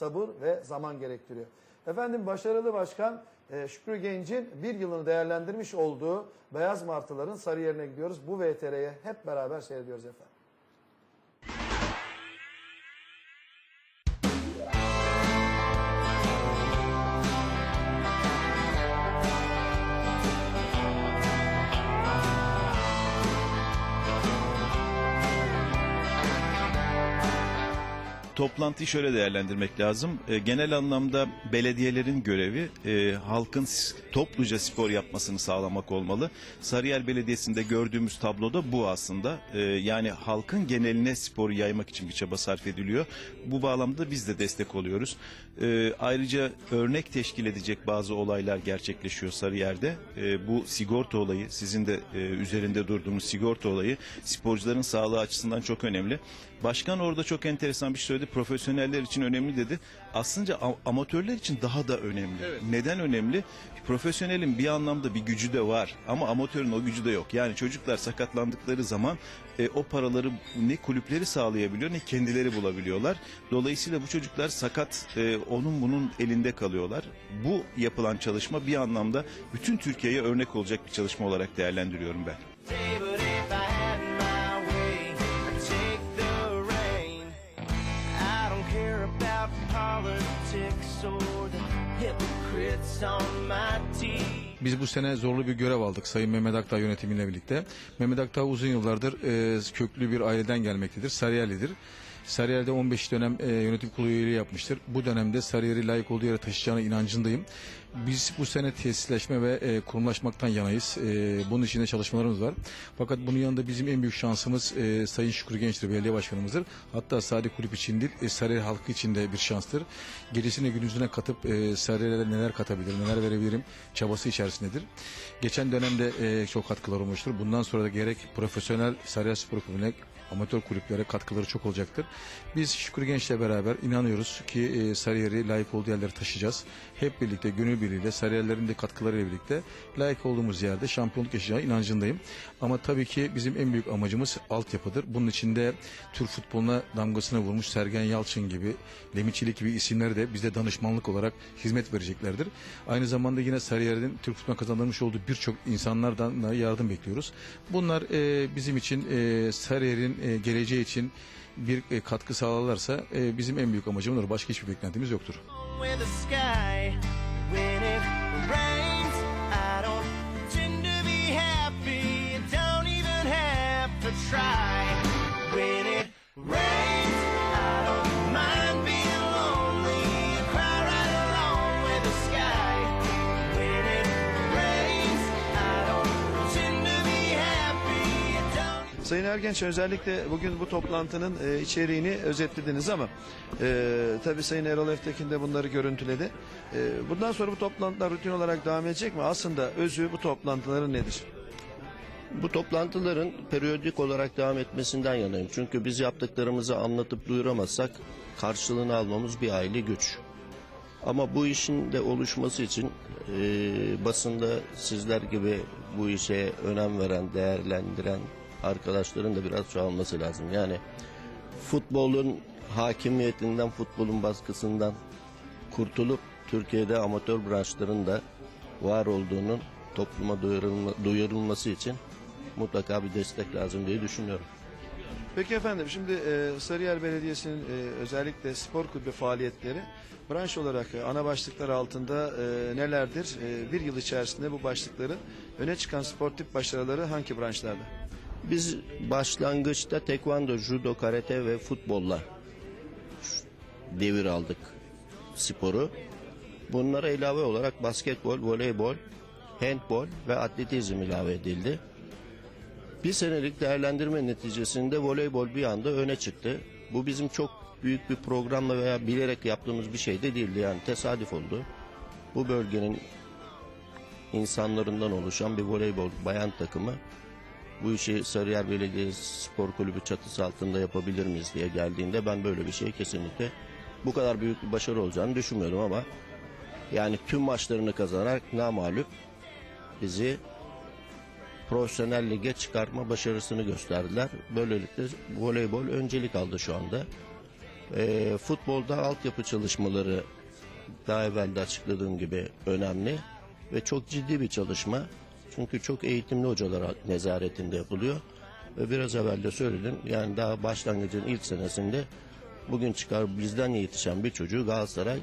sabır ve zaman gerektiriyor. Efendim başarılı başkan e, Şükrü Genç'in bir yılını değerlendirmiş olduğu Beyaz Martıların Sarıyer'ine gidiyoruz. Bu VTR'ye hep beraber seyrediyoruz efendim. Toplantıyı şöyle değerlendirmek lazım. E, genel anlamda belediyelerin görevi e, halkın topluca spor yapmasını sağlamak olmalı. Sarıyer Belediyesi'nde gördüğümüz tabloda bu aslında. E, yani halkın geneline sporu yaymak için bir çaba sarf ediliyor. Bu bağlamda biz de destek oluyoruz. E, ayrıca örnek teşkil edecek bazı olaylar gerçekleşiyor Sarıyer'de. E, bu sigorta olayı, sizin de e, üzerinde durduğunuz sigorta olayı sporcuların sağlığı açısından çok önemli. Başkan orada çok enteresan bir şey söyledi. Profesyoneller için önemli dedi. Aslında amatörler için daha da önemli. Neden önemli? Profesyonelin bir anlamda bir gücü de var ama amatörün o gücü de yok. Yani çocuklar sakatlandıkları zaman e, o paraları ne kulüpleri sağlayabiliyor ne kendileri bulabiliyorlar. Dolayısıyla bu çocuklar sakat e, onun bunun elinde kalıyorlar. Bu yapılan çalışma bir anlamda bütün Türkiye'ye örnek olacak bir çalışma olarak değerlendiriyorum ben. Biz bu sene zorlu bir görev aldık Sayın Mehmet Akdağ yönetimiyle birlikte. Mehmet Akdağ uzun yıllardır e, köklü bir aileden gelmektedir. Sarıyerlidir. Sarıyer'de 15 dönem e, yönetim kurulu üyeliği yapmıştır. Bu dönemde Sarıyer'i layık olduğu yere taşıyacağına inancındayım. Biz bu sene tesisleşme ve e, kurumlaşmaktan yanayız. E, bunun için de çalışmalarımız var. Fakat bunun yanında bizim en büyük şansımız e, Sayın Şükrü Genç'tir, belediye başkanımızdır. Hatta sadece kulüp için değil, e, Sarıyer halkı için de bir şanstır. Gecesine gündüzüne katıp e, Sarıyer'e neler katabilir, neler verebilirim çabası içerisindedir. Geçen dönemde e, çok katkılar olmuştur. Bundan sonra da gerek profesyonel Sarıyer Spor Kulübü'ne amatör kulüplere katkıları çok olacaktır. Biz Şükrü Genç'le beraber inanıyoruz ki e, Sarıyer'i layık olduğu yerlere taşıyacağız. Hep birlikte gönül birliğiyle Sarıyerlerin de katkılarıyla birlikte layık olduğumuz yerde şampiyonluk yaşayacağına inancındayım. Ama tabii ki bizim en büyük amacımız altyapıdır. Bunun içinde Türk futboluna damgasını vurmuş Sergen Yalçın gibi, Lemiçilik gibi isimler de bize danışmanlık olarak hizmet vereceklerdir. Aynı zamanda yine Sarıyer'in Türk futboluna kazandırmış olduğu birçok insanlardan da yardım bekliyoruz. Bunlar e, bizim için e, Sarıyer'in e, geleceği için bir e, katkı sağlarlarsa e, bizim en büyük amacımız olur. Başka hiçbir beklentimiz yoktur. Ergenç özellikle bugün bu toplantının e, içeriğini özetlediniz ama e, tabii Sayın Erol Eftekin de bunları görüntüledi. E, bundan sonra bu toplantılar rutin olarak devam edecek mi? Aslında özü bu toplantıların nedir? Bu toplantıların periyodik olarak devam etmesinden yanayım. Çünkü biz yaptıklarımızı anlatıp duyuramazsak karşılığını almamız bir aile güç. Ama bu işin de oluşması için e, basında sizler gibi bu işe önem veren, değerlendiren arkadaşların da biraz çoğalması lazım. Yani futbolun hakimiyetinden, futbolun baskısından kurtulup Türkiye'de amatör branşların da var olduğunun topluma duyurulma, duyurulması için mutlaka bir destek lazım diye düşünüyorum. Peki efendim şimdi e, Sarıyer Belediyesi'nin e, özellikle spor kulübü faaliyetleri branş olarak e, ana başlıklar altında e, nelerdir? E, bir yıl içerisinde bu başlıkların öne çıkan sportif başarıları hangi branşlarda? Biz başlangıçta tekvando, judo, karate ve futbolla devir aldık sporu. Bunlara ilave olarak basketbol, voleybol, handbol ve atletizm ilave edildi. Bir senelik değerlendirme neticesinde voleybol bir anda öne çıktı. Bu bizim çok büyük bir programla veya bilerek yaptığımız bir şey de değildi yani tesadüf oldu. Bu bölgenin insanlarından oluşan bir voleybol bayan takımı bu işi Sarıyer Belediyesi Spor Kulübü çatısı altında yapabilir miyiz diye geldiğinde ben böyle bir şey kesinlikle bu kadar büyük bir başarı olacağını düşünmüyordum ama yani tüm maçlarını kazanarak namağlup bizi profesyonel lige çıkarma başarısını gösterdiler. Böylelikle voleybol öncelik aldı şu anda. E, futbolda altyapı çalışmaları daha evvel de açıkladığım gibi önemli ve çok ciddi bir çalışma. Çünkü çok eğitimli hocalar nezaretinde yapılıyor. Ve biraz evvel de söyledim yani daha başlangıcın ilk senesinde bugün çıkar bizden yetişen bir çocuğu Galatasaray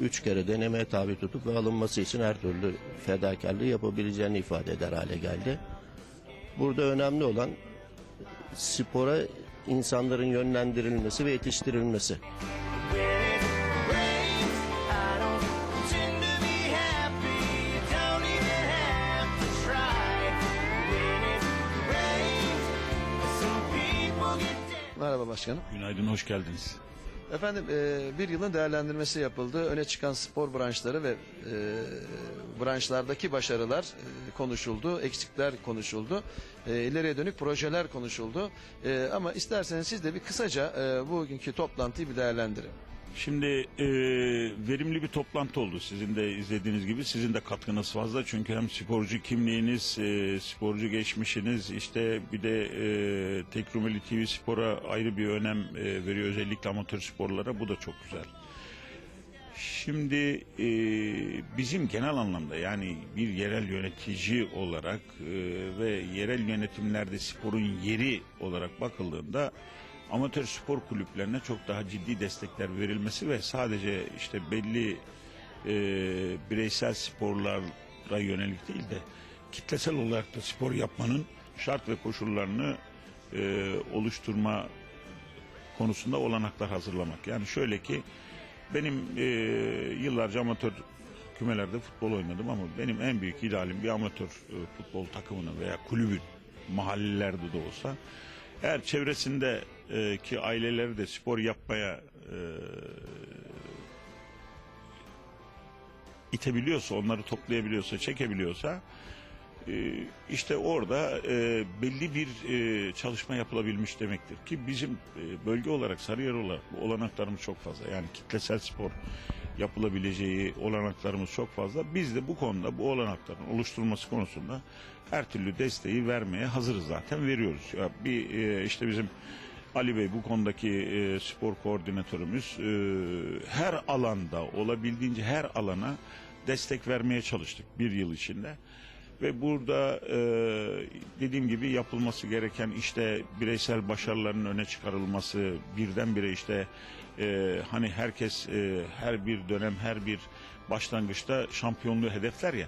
üç kere denemeye tabi tutup ve alınması için her türlü fedakarlığı yapabileceğini ifade eder hale geldi. Burada önemli olan spora insanların yönlendirilmesi ve yetiştirilmesi. Başkanım. Günaydın, hoş geldiniz. Efendim e, bir yılın değerlendirmesi yapıldı. Öne çıkan spor branşları ve e, branşlardaki başarılar e, konuşuldu. Eksikler konuşuldu. E, ileriye dönük projeler konuşuldu. E, ama isterseniz siz de bir kısaca e, bugünkü toplantıyı bir değerlendirin. Şimdi e, verimli bir toplantı oldu. Sizin de izlediğiniz gibi sizin de katkınız fazla. Çünkü hem sporcu kimliğiniz, e, sporcu geçmişiniz, işte bir de e, Tekrumeli TV Spor'a ayrı bir önem e, veriyor. Özellikle amatör sporlara. Bu da çok güzel. Şimdi e, bizim genel anlamda yani bir yerel yönetici olarak e, ve yerel yönetimlerde sporun yeri olarak bakıldığında amatör spor kulüplerine çok daha ciddi destekler verilmesi ve sadece işte belli e, bireysel sporlara yönelik değil de kitlesel olarak da spor yapmanın şart ve koşullarını e, oluşturma konusunda olanaklar hazırlamak. Yani şöyle ki benim e, yıllarca amatör kümelerde futbol oynadım ama benim en büyük idealim bir amatör e, futbol takımının veya kulübün mahallelerde de olsa eğer çevresinde e, ki aileleri de spor yapmaya e, itebiliyorsa, onları toplayabiliyorsa, çekebiliyorsa e, işte orada e, belli bir e, çalışma yapılabilmiş demektir ki bizim e, bölge olarak Sarıyer olarak olanaklarımız çok fazla. Yani kitlesel spor yapılabileceği olanaklarımız çok fazla. Biz de bu konuda bu olanakların oluşturulması konusunda her türlü desteği vermeye hazırız zaten veriyoruz. Ya bir e, işte bizim Ali Bey bu konudaki e, spor koordinatörümüz e, her alanda olabildiğince her alana destek vermeye çalıştık bir yıl içinde. Ve burada e, dediğim gibi yapılması gereken işte bireysel başarıların öne çıkarılması birdenbire işte e, hani herkes e, her bir dönem her bir başlangıçta şampiyonluğu hedefler ya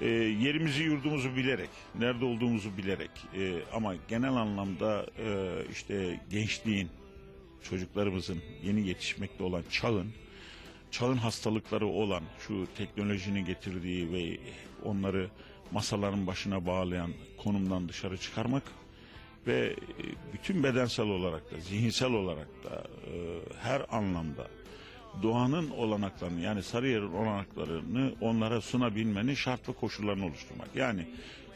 e, yerimizi yurdumuzu bilerek nerede olduğumuzu bilerek e, ama genel anlamda e, işte gençliğin çocuklarımızın yeni yetişmekte olan çağın çağın hastalıkları olan şu teknolojinin getirdiği ve onları masaların başına bağlayan konumdan dışarı çıkarmak ve e, bütün bedensel olarak da zihinsel olarak da e, her anlamda doğanın olanaklarını yani Sarıyer'in olanaklarını onlara sunabilmenin şart ve koşullarını oluşturmak. Yani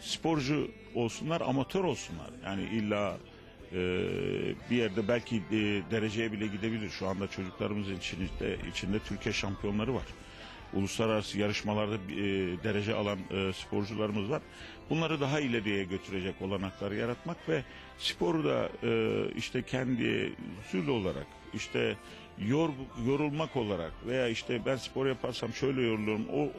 sporcu olsunlar, amatör olsunlar. Yani illa e, bir yerde belki e, dereceye bile gidebilir. Şu anda çocuklarımızın içinde, içinde Türkiye şampiyonları var. Uluslararası yarışmalarda e, derece alan e, sporcularımız var. Bunları daha ileriye götürecek olanakları yaratmak ve sporu da e, işte kendi zül olarak işte yor, yorulmak olarak veya işte ben spor yaparsam şöyle yorulurum o, o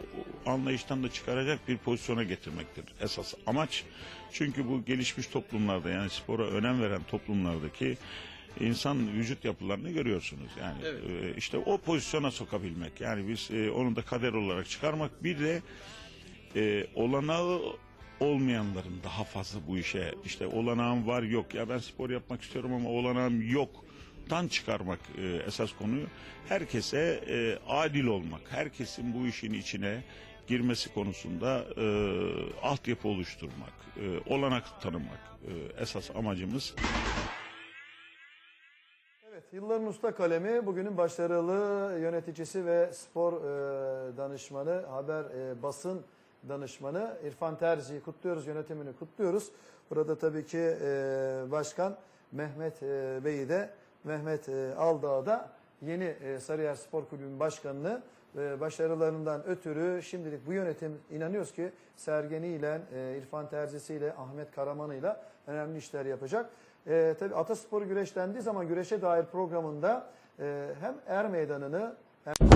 anlayıştan da çıkaracak bir pozisyona getirmektir esas amaç. Çünkü bu gelişmiş toplumlarda yani spora önem veren toplumlardaki insan vücut yapılarını görüyorsunuz. Yani e, işte o pozisyona sokabilmek. Yani biz e, onu da kader olarak çıkarmak bir de e, olanağı olmayanların daha fazla bu işe işte olanağım var yok ya ben spor yapmak istiyorum ama olanağım yok tan çıkarmak e, esas konuyu herkese e, adil olmak herkesin bu işin içine girmesi konusunda e, altyapı oluşturmak e, olanak tanımak e, esas amacımız. Evet, yılların usta kalemi bugünün başarılı yöneticisi ve spor e, danışmanı, haber e, basın danışmanı İrfan Terzi'yi kutluyoruz, yönetimini kutluyoruz. Burada tabii ki e, başkan Mehmet e, Bey'i de Mehmet e, Aldağ da yeni e, Sarıyer Spor Kulübü'nün başkanını e, başarılarından ötürü şimdilik bu yönetim inanıyoruz ki Sergeni ile e, İrfan Terzisi ile Ahmet Karaman'ı ile önemli işler yapacak. E, tabii Atasporu güreş dendiği zaman güreşe dair programında e, hem er meydanını hem